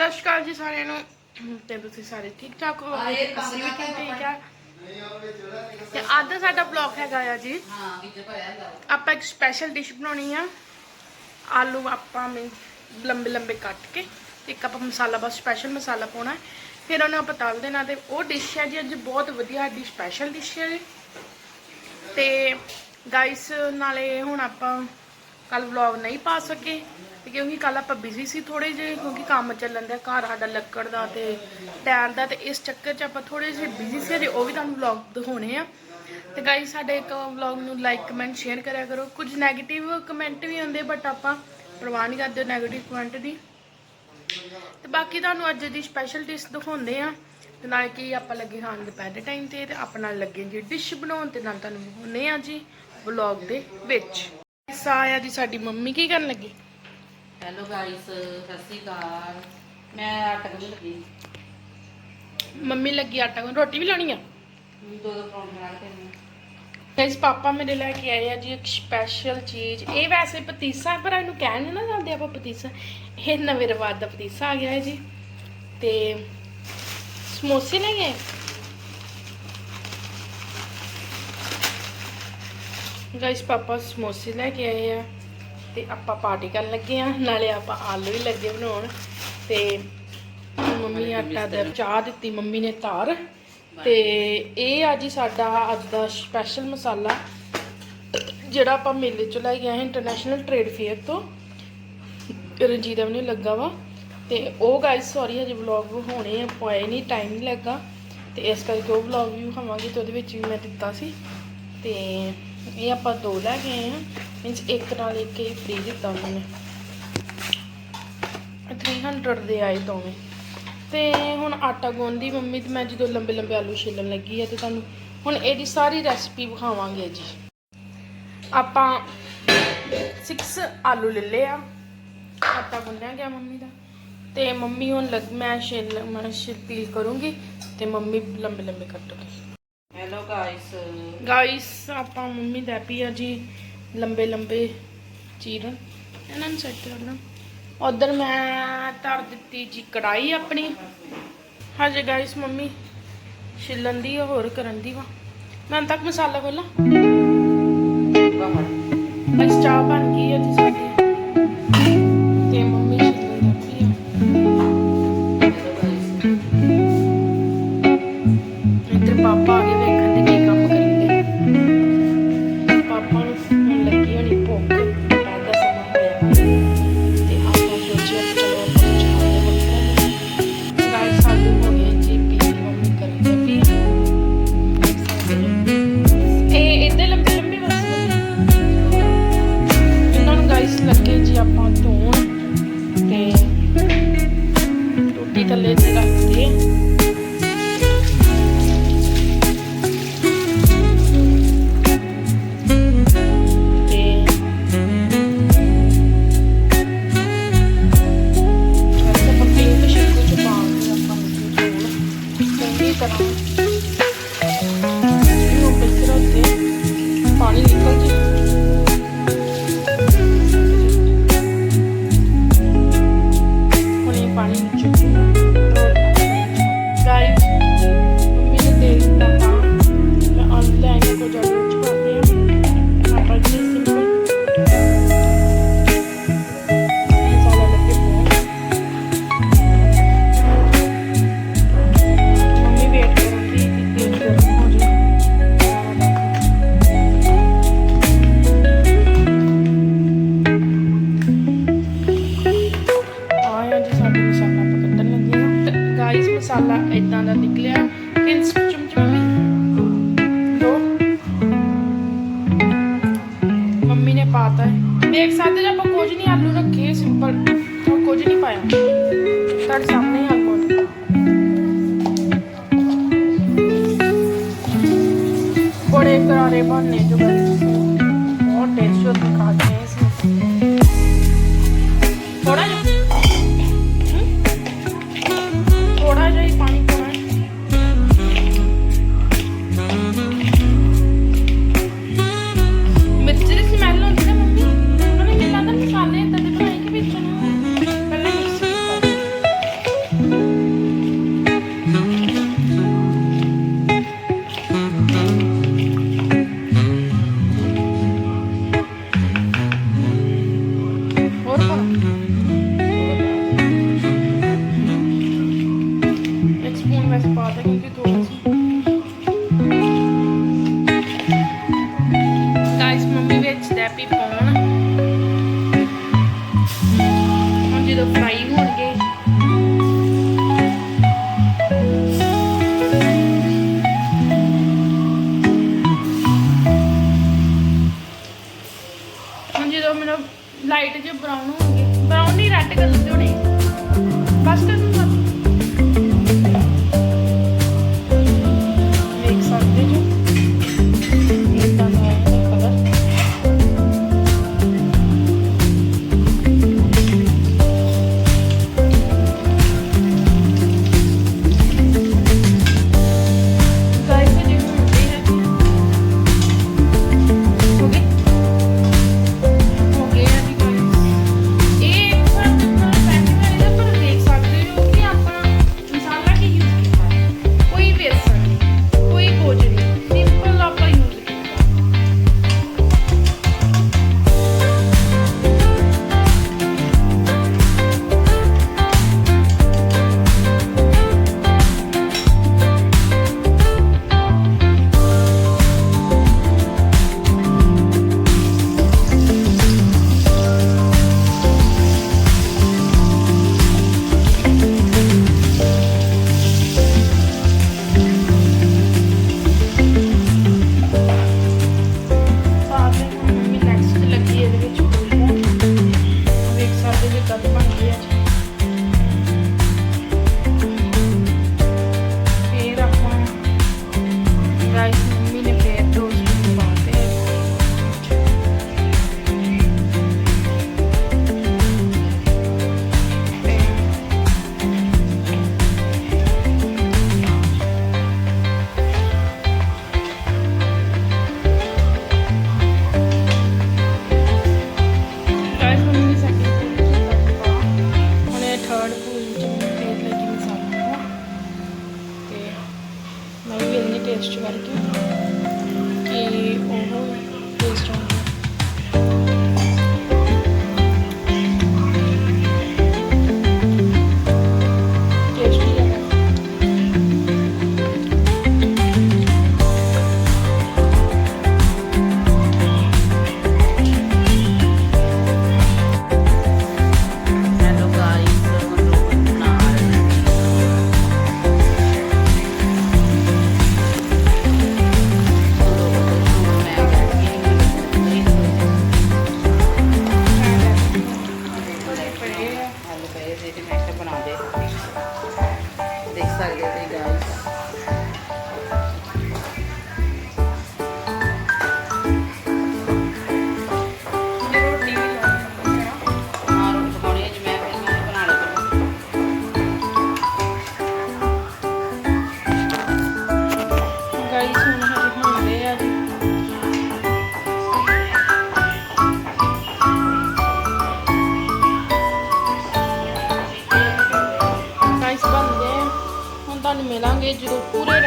ਸਤਿ ਸ਼੍ਰੀ ਅਕਾਲ ਜੀ ਸਾਰਿਆਂ ਨੂੰ। ਤੇ ਤੁਸੀਂ ਸਾਰੇ ਠੀਕ ਠਾਕ ਹੋ? ਆਏ ਅਸੀਂ ਵੀ ਕੰਮ ਠੀਕ ਆ। ਤੇ ਅੱਜ ਦਾ ਸਾਡਾ ਬਲੌਗ ਹੈਗਾ ਆ ਜੀ। ਹਾਂ ਵਿੱਚ ਭਰਿਆ ਹੁੰਦਾ ਆਪਾਂ ਇੱਕ ਸਪੈਸ਼ਲ ਡਿਸ਼ ਬਣਾਉਣੀ ਆ। ਆਲੂ ਆਪਾਂ ਮੈਂ ਲੰਬੇ ਲੰਬੇ ਕੱਟ ਕੇ ਤੇ ਇੱਕ ਆਪਾਂ ਮਸਾਲਾ ਬਸ ਸਪੈਸ਼ਲ ਮਸਾਲਾ ਪਾਉਣਾ। ਫਿਰ ਉਹਨੂੰ ਆਪਾਂ ਤਲ ਦੇਣਾ ਤੇ ਉਹ ਡਿਸ਼ ਹੈ ਜੀ ਅੱਜ ਬਹੁਤ ਵਧੀਆ ਸਾਡੀ ਸਪੈਸ਼ਲ ਡਿਸ਼ ਹੈ ਜੀ। ਤੇ ਗਾਇਸ ਨਾਲੇ ਹੁਣ ਆਪਾਂ ਕੱਲ ਵਲੌਗ ਨਹੀਂ ਪਾ ਸਕੇ। ਤੇ ਕਿਉਂਕਿ ਕੱਲ ਆਪਾਂ ਬਿਜ਼ੀ ਸੀ ਥੋੜੇ ਜਿਹੇ, ਕਿਉਂਕਿ ਕੰਮ ਚੱਲਣ ਦਾ ਘਰ ਸਾਡਾ ਲੱਕੜ ਦਾ ਤੇ ਟਾਇਰ ਦਾ ਤੇ ਇਸ ਚੱਕਰ 'ਚ ਆਪਾਂ ਥੋੜੇ ਜਿਹੇ ਬਿਜ਼ੀ ਸੀ ਤੇ ਉਹ ਵੀ ਤੁਹਾਨੂੰ ਵਲੌਗ ਦਿਖਾਉਣੇ ਆ। ਤੇ ਗਾਇਸ ਸਾਡੇ ਇੱਕ ਵਲੌਗ ਨੂੰ ਲਾਈਕ ਕਮੈਂਟ ਸ਼ੇਅਰ ਕਰਿਆ ਕਰੋ। ਕੁਝ 네ਗੇਟਿਵ ਕਮੈਂਟ ਵੀ ਆਉਂਦੇ ਬਟ ਆਪਾਂ ਪ੍ਰਵਾਹ ਨਹੀਂ ਕਰਦੇ 네ਗੇਟਿਵ ਕਮੈਂਟ ਦੀ। ਤੇ ਬਾਕੀ ਤੁਹਾਨੂੰ ਅੱਜ ਦੀ ਸਪੈਸ਼ਲ ਡਿਸ਼ ਦਿਖਾਉਂਦੇ ਆ। ਤੇ ਨਾਲ ਕੀ ਆਪਾਂ ਲੱਗੇ ਖਾਣ ਦੁਪਹਿਰ ਦੇ ਟਾਈਮ ਤੇ ਤੇ ਆਪਾਂ ਨਾਲ ਲੱਗੇ ਜੀ ਡਿਸ਼ ਬਣਾਉਣ, ਤੇ ਨਾਲ ਤੁਹਾਨੂੰ ਦਿਖਾਉਂਦੇ ਆ ਜੀ ਵਲੌਗ ਦੇ ਵਿੱਚ। ਸਾਇਆ ਜੀ ਸਾਡੀ ਮੰਮੀ, ਕੀ ਕਰਨ ਲੱਗੀ? ਹੈਲੋ ਗਾਇਸ ਸਤਿ ਸ਼੍ਰੀ ਅਕਾਲ। ਮੈਂ ਆਟਾ ਗੁੰਨ ਲੱਗੀ। ਮੰਮੀ ਲੱਗੀ ਆਟਾ ਗੁੰਨ ਰੋਟੀ ਵੀ ਲਾਉਣੀ ਆ? ਦੋ ਦੋ ਪਰੌਂਠੇ ਬਣਾ ਕੇ ਗਾਇਸ ਪਾਪਾ ਮੇਰੇ ਲੈ ਕੇ ਆਏ ਆ ਜੀ ਇੱਕ ਸਪੈਸ਼ਲ ਚੀਜ਼। ਇਹ ਵੈਸੇ ਪਤੀਸਾ ਪਰ ਇਹਨੂੰ ਕਹਿ ਨਹੀਂ ਨਾ ਜਾਂਦੇ ਆਪਾਂ ਪਤੀਸਾ। ਇਹ ਨਵੇਂ ਰਿਵਾਜ ਦਾ ਪਤੀਸਾ ਆ ਗਿਆ ਹੈ ਜੀ। ਤੇ ਸਮੋਸੇ ਲੈ ਗਏ? ਗਾਇਸ ਪਾਪਾ ਸਮੋਸੇ ਲੈ ਕੇ ਆਏ ਆ। ਤੇ ਆਪਾਂ ਪਾਰਟੀ ਕਰਨ ਲੱਗੇ ਆ ਨਾਲੇ ਆਪਾਂ ਆਲੂ ਵੀ ਲੱਗੇ ਬਣਾਉਣ ਤੇ ਮੰਮੀ ਆਟਾ ਦਾ ਚਾਹ ਦਿੱਤੀ ਮੰਮੀ ਨੇ ਧਾਰ ਤੇ ਇਹ ਆ ਜੀ ਸਾਡਾ ਅੱਜ ਦਾ ਸਪੈਸ਼ਲ ਮਸਾਲਾ ਜਿਹੜਾ ਆਪਾਂ ਮੇਲੇ ਚੋਂ ਲੈ ਕੇ ਆਏ ਇੰਟਰਨੈਸ਼ਨਲ ਟ੍ਰੇਡ ਫੇਅਰ ਤੋਂ। ਰਣਜੀਤ ਨੇ ਲੱਗਾ ਵਾ ਤੇ ਉਹ ਗਾਇਸ ਸੌਰੀ ਹਜੇ ਵਲੌਗ ਹੋਣੇ ਆ ਪਾਏ ਨਹੀਂ ਟਾਈਮ ਨਹੀਂ ਲੱਗਾ। ਤੇ ਇਸ ਕਰਕੇ ਉਹ ਵਲੌਗ ਵੀ ਖਾਵਾਂਗੇ ਤੇ ਉਹਦੇ ਵਿੱਚ ਵੀ ਮੈਂ ਦਿੱਤਾ ਸੀ। ਤੇ ਇਹ ਆਪਾਂ ਦੋ ਲੈ ਆਏ ਆ ਮੀਨਸ ਇੱਕ ਨਾਲ ਇੱਕ ਹੀ ਫ੍ਰੀ ਦਿੱਤਾ ਉਹਨਾਂ। ਨੇ 300 ਦੇ ਆਏ ਦੋਵੇਂ। ਤੇ ਹੁਣ ਆਟਾ ਗੁੰਨਦੀ ਮੰਮੀ ਤੇ ਮੈਂ ਜਦੋਂ ਲੰਬੇ ਲੰਬੇ ਆਲੂ ਛਿੱਲਣ ਲੱਗੀ ਹੈ ਤੇ ਤੁਹਾਨੂੰ ਹੁਣ ਇਹਦੀ ਸਾਰੀ ਰੈਸਪੀ ਵਿਖਾਵਾਂਗੇ ਜੀ। ਆਪਾਂ 6 ਆਲੂ ਲੈ ਲਏ ਆ। ਆਟਾ ਗੁੰਨਿਆ ਗਿਆ ਮੰਮੀ ਦਾ। ਤੇ ਮੰਮੀ ਹੁਣ ਲੱਗ ਮੈਂ ਛਿੱਲ ਮੈਂ ਛਿੱਲ ਪੀਲ ਕਰੂੰਗੀ ਤੇ ਮੰਮੀ ਲੰਬੇ ਲੰਬੇ ਕੱਟੂਗੀ ਹੈਲੋ ਗਾਇਸ ਗਾਇਸ ਆਪਾਂ ਮੰਮੀ ਦਾ ਪੀ ਆ ਜੀ। ਲੰਬੇ ਲੰਬੇ ਚੀਰਨ ਇਹਨਾਂ ਨੂੰ ਸੈੱਟ ਕਰਨਾ ਉਧਰ ਮੈਂ ਧਰ ਦਿੱਤੀ ਜੀ ਕੜਾਈ ਆਪਣੀ। ਹਜੇ ਗਾਇਸ ਮੰਮੀ ਛਿੱਲਣ ਦੀ ਹੋਰ ਕਰਨ ਦੀ ਵਾ। ਮੈਂ ਤੱਕ ਮਸਾਲਾ ਖੋਲਾਂ ਬਸ ਚਾਹ ਬਣ ਗਈ ਹੈ ਜੀ ਮਸਾਲਾ ਇਦਾਂ ਦਾ ਨਿਕਲਿਆ ਨੂੰ ਵੈਸੇ ਪਾ ਦਾਂਗੇ ਕਿ ਦੋ ਸੀ ਗਾਇਸ ਮੰਮੀ ਵਿੱਚ ਦੇਪੀ ਪਾਉਣ। ਹੁਣ ਜਦੋਂ ਫਰਾਈ ਹੋਣ Depan. estiver aqui e que digital footage.